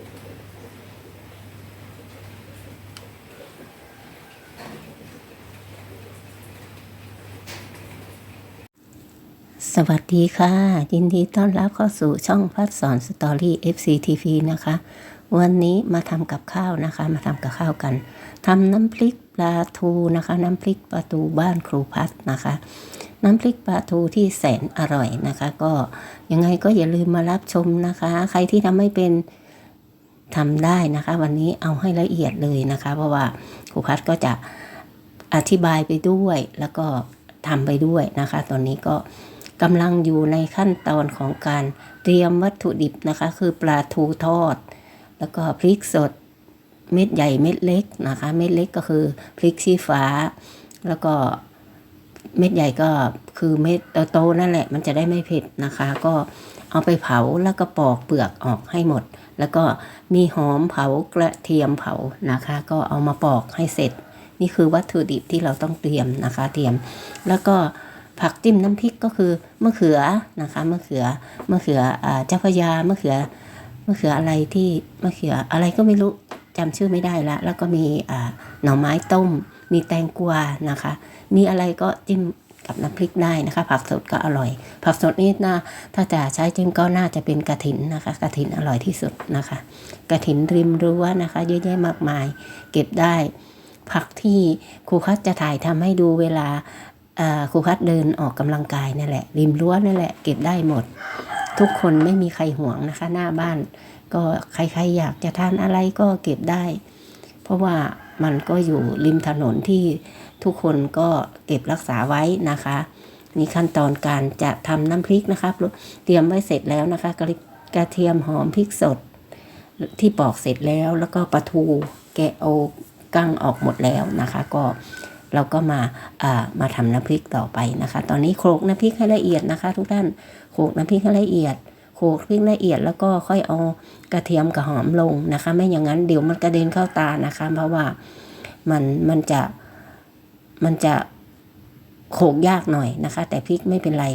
สวัสดีค่ะ ยินดีต้อนรับเข้าสู่ช่องพัดสอนสตอรี่ FCTV นะคะ วันนี้มาทำกับข้าวนะคะ มาทำกับข้าวกันทำน้ำพริกปลาทูนะคะ น้ำพริกปลาทูบ้านครูพัดนะคะ น้ำพริกปลาทูที่แสนอร่อยนะคะ ก็ยังไงก็อย่าลืมมารับชมนะคะ ใครที่ทำไม่เป็น ทำได้นะคะ วันนี้เอาให้ละเอียดเลยนะคะ เพราะว่าครูพัดก็จะอธิบายไปด้วยแล้วก็ทำไปด้วยนะคะ ตอนนี้ก็กำลังอยู่ในขั้นตอนของการเตรียมวัตถุดิบนะคะ คือปลาทูทอด แล้วก็พริกสดเม็ดใหญ่เม็ดเล็กนะคะ เม็ดเล็กก็คือพริกชี้ฟ้า แล้วก็เม็ดใหญ่ก็คือเม็ดโตๆนั่นแหละ มันจะได้ไม่เผ็ดนะคะ ก็ เอาไปเผาแล้วก็ปอกเปลือกออกให้หมด แล้วก็มีหอมเผากระเทียมเผานะคะ ก็เอามาปอกให้เสร็จ นี่คือวัตถุดิบที่เราต้องเตรียมนะคะเตรียม แล้วก็ผักจิ้มน้ำพริกก็คือมะเขือนะคะมะเขือมะเขืออ่าเจ้าพยามะเขือมะเขืออะไรที่มะเขืออะไรก็ไม่รู้จำชื่อไม่ได้ละแล้วก็มีอ่าหน่อไม้ต้ม มีแตงกวานะคะ มีอะไรก็จิ้ม กับน้ำพริกได้นะคะ ผักสดก็อร่อย ผักสดนี่นะถ้าจะใช้จิ้มก็น่าจะเป็นกระถินนะคะกระถินอร่อยที่สุดนะคะ กระถินริมรั้วนะคะเยอะแยะมากมาย เก็บได้ ผักที่ครูคัดจะถ่ายทำให้ดูเวลาครูพัดเดินออกกำลังกายนั่นแหละ ริมรั้วนั่นแหละเก็บได้หมด ทุกคนไม่มีใครห่วงนะคะ หน้าบ้าน ก็ใครๆอยากจะทานอะไรก็เก็บได้ เพราะว่า มันก็อยู่ริมถนนที่ทุกคนก็เก็บรักษาไว้นะคะนี่ขั้นตอนการจะทำน้ำพริกนะคะเตรียมไว้เสร็จแล้วนะคะกระกระเทียมหอมพริกสด ที่ปอกเสร็จแล้วแล้วก็ปลาทูแกะเอากั้งออกหมดแล้วนะคะ ก็เราก็มาอ่ามาทำน้ำพริกต่อไปนะคะ ตอนนี้โขลกน้ำพริกให้ละเอียดนะคะ ทุกท่านโขลกน้ำพริกให้ละเอียด โขลกพริกละเอียดแล้วก็ค่อยเอากระเทียมกับหอมลงนะคะ ไม่อย่างนั้นเดี๋ยวมันกระเด็นเข้าตานะคะ เพราะว่ามันมันจะมันจะโขลกยากหน่อยนะคะ แต่พริกไม่เป็นไร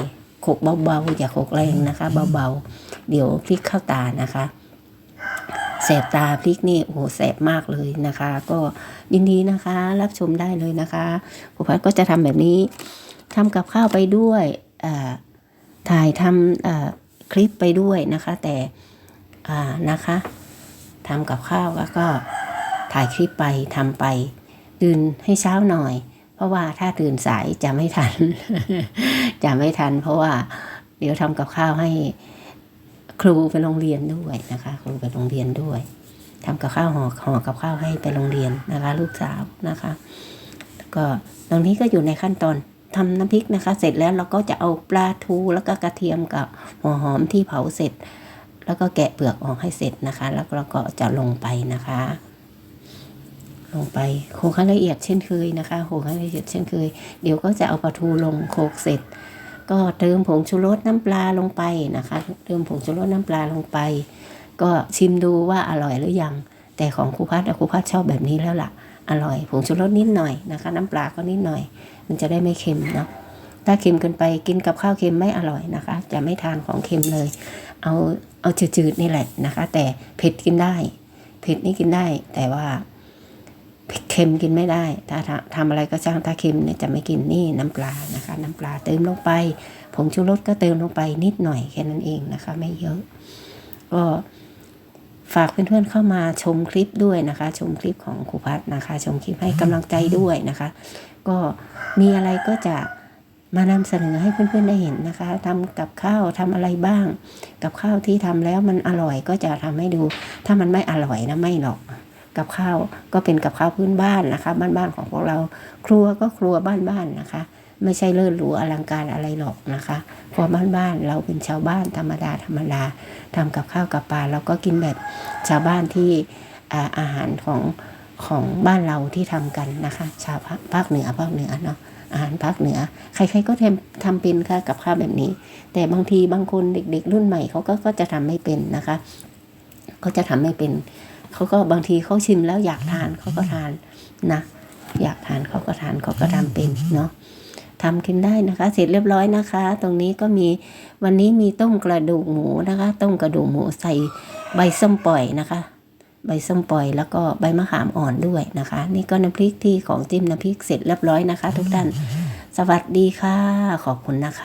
โขลกเบาๆอย่าโขลกแรงนะคะ เบาๆ เดี๋ยวพริกเข้าตานะคะแสบตาพริกนี่โอ้โหแสบมากเลยนะคะ ก็ยินดีนะคะ รับชมได้เลยนะคะครูพัดก็จะทำแบบนี้ทำกับข้าวไปด้วยอ่าถ่ายทำอ่า คลิปไปด้วยนะคะ แต่นะคะทำกับข้าวแล้วก็ถ่ายคลิปไปทำไปตื่นให้เช้าหน่อย เพราะว่าถ้าตื่นสายจะไม่ทัน จะไม่ทัน เพราะว่าเดี๋ยวทำกับข้าวให้ครูไปโรงเรียนด้วยนะคะ ครูไปโรงเรียนด้วยทำกับข้าวห่อห่อกับข้าวให้ไปโรงเรียนนะคะ ลูกสาวนะคะแล้วก็ตรงนี้ก็อยู่ในขั้นตอน ทำน้ำพริกนะคะ เสร็จแล้วเราก็จะเอาปลาทูแล้วก็กระเทียมกับหัวหอมที่เผาเสร็จ แล้วก็แกะเปลือกออกให้เสร็จนะคะ แล้วเราก็จะลงไปนะคะ ลงไปโขกให้ละเอียดเช่นเคยนะคะโขกให้ละเอียดเช่นเคย เดี๋ยวก็จะเอาปลาทูลงโขลกเสร็จ ก็เติมผงชูรสน้ำปลาลงไปนะคะ เติมผงชูรสน้ำปลาลงไป ก็ชิมดูว่าอร่อยหรือยัง แต่ของครูพัดครูพัดชอบแบบนี้แล้วล่ะ อร่อยผงชูรสนิดหน่อยนะคะ น้ำปลาก็นิดหน่อย มันจะได้ไม่เค็มเนาะถ้าเค็มเกินไปกินกับข้าวเค็มไม่อร่อยนะคะ จะไม่ทานของเค็มเลย เอาเอาจืดๆนี่แหละนะคะ แต่เผ็ดกินได้เผ็ดนี่กินได้ แต่ว่าเค็มกินไม่ได้ ถ้าทำทำอะไรก็ช่างถ้าเค็มเนี่ยจะไม่กินนี่น้ำปลานะคะ น้ำปลาเติมลงไปผงชูรสก็เติมลงไปนิดหน่อยแค่นั้นเองนะคะ ไม่เยอะก็ ฝากเพื่อนๆเข้ามาชมคลิปด้วยนะคะ ชมคลิปของครูพัฒนะคะ ชมคลิปให้กำลังใจด้วยนะคะ ก็มีอะไรก็จะมานำเสนอให้เพื่อนๆได้เห็นนะคะทำกับข้าวทำอะไรบ้าง กับข้าวที่ทำแล้วมันอร่อยก็จะทำให้ดู ถ้ามันไม่อร่อยนะไม่หรอก กับข้าวก็เป็นกับข้าวพื้นบ้านนะคะ บ้านๆของพวกเรา ครัวก็ครัวบ้านๆนะคะ ไม่ใช่เลิศหรูอลังการอะไรหรอกนะคะครัวบ้านๆเราเป็นชาวบ้านธรรมดาธรรมดาทำกับข้าวกับปลาเราก็กินแบบชาวบ้านที่อาอาหารของของบ้านเราที่ทำกันนะคะชาวภาคเหนือภาคเหนือเนาะอาหารภาคเหนือ ใครๆก็ทำทำเป็นค่ะกับข้าวแบบนี้ แต่บางทีบางคนเด็ก ๆ รุ่นใหม่เขาก็ก็จะทำไม่เป็นนะคะเขาจะทำไม่เป็นเขาก็บางทีเขาชิมแล้วอยากทานเขาก็ทานนะ อยากทานเขาก็ทานเขาก็ทำเป็นเนาะ ทำกินได้นะคะ เสร็จเรียบร้อยนะคะ ตรงนี้ก็มีวันนี้มีต้มกระดูกหมูนะคะ ต้มกระดูกหมูใส่ใบส้มปล่อยนะคะ ใบส้มปล่อยแล้วก็ใบมะขามอ่อนด้วยนะคะ นี่ก็น้ำพริกที่ของจิ้มน้ำพริกเสร็จเรียบร้อยนะคะ ทุกท่าน สวัสดีค่ะ ขอบคุณนะคะ